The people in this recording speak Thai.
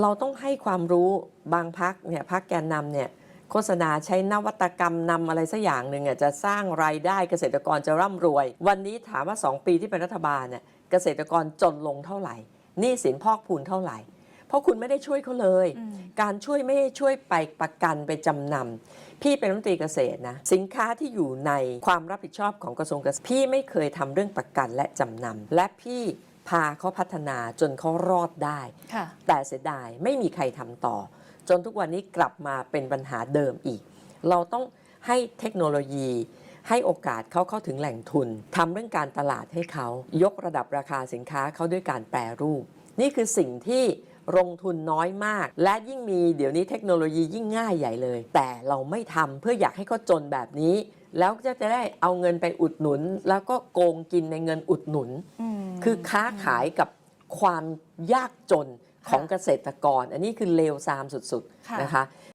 เราต้องให้ความรู้บางพักเนี่ยพักแกนนำเนี่ยโฆษณาใช้นวัตกรรมนำอะไรสักอย่างหนึ่งอะจะสร้างรายได้เกษตรกรจะร่ำรวย วันนี้ถามว่า 2 ปีที่เป็นรัฐบาลเนี่ยเกษตรกรจนลงเท่าไหร่หนี้สินพอกพูนเท่าไหร่ เพราะคุณไม่ได้ช่วยเขาเลยอืมการช่วยไม่ได้ช่วยไปประกันไปจำนำพี่เป็นรัฐมนตรีเกษตรนะสินค้าที่อยู่ในความรับผิดชอบของกระทรวงเกษตรพี่ไม่เคยทำเรื่องประกันและจำนำและพี่ พาเขาพัฒนาจนเขารอดได้ค่ะแต่เสียดายไม่มีใครทำต่อ จนทุกวันนี้กลับมาเป็นปัญหาเดิมอีก เราต้องให้เทคโนโลยีให้โอกาสเขาเข้าถึงแหล่งทุนทำเรื่องการตลาดให้เขา ยกระดับราคาสินค้าเขาด้วยการแปรรูป นี่คือสิ่งที่ลงทุนน้อยมาก และยิ่งมีเดี๋ยวนี้เทคโนโลยียิ่งง่ายใหญ่เลย แต่เราไม่ทำเพื่ออยากให้เขาจนแบบนี้ แล้วจะจะได้เอาเงินไปอุดหนุน แล้วก็โกงกินในเงินอุดหนุนอืม คือค้าขายกับความยากจนของค่ะเกษตรกร อันนี้คือเลวซามสุดค่ะๆนะคะ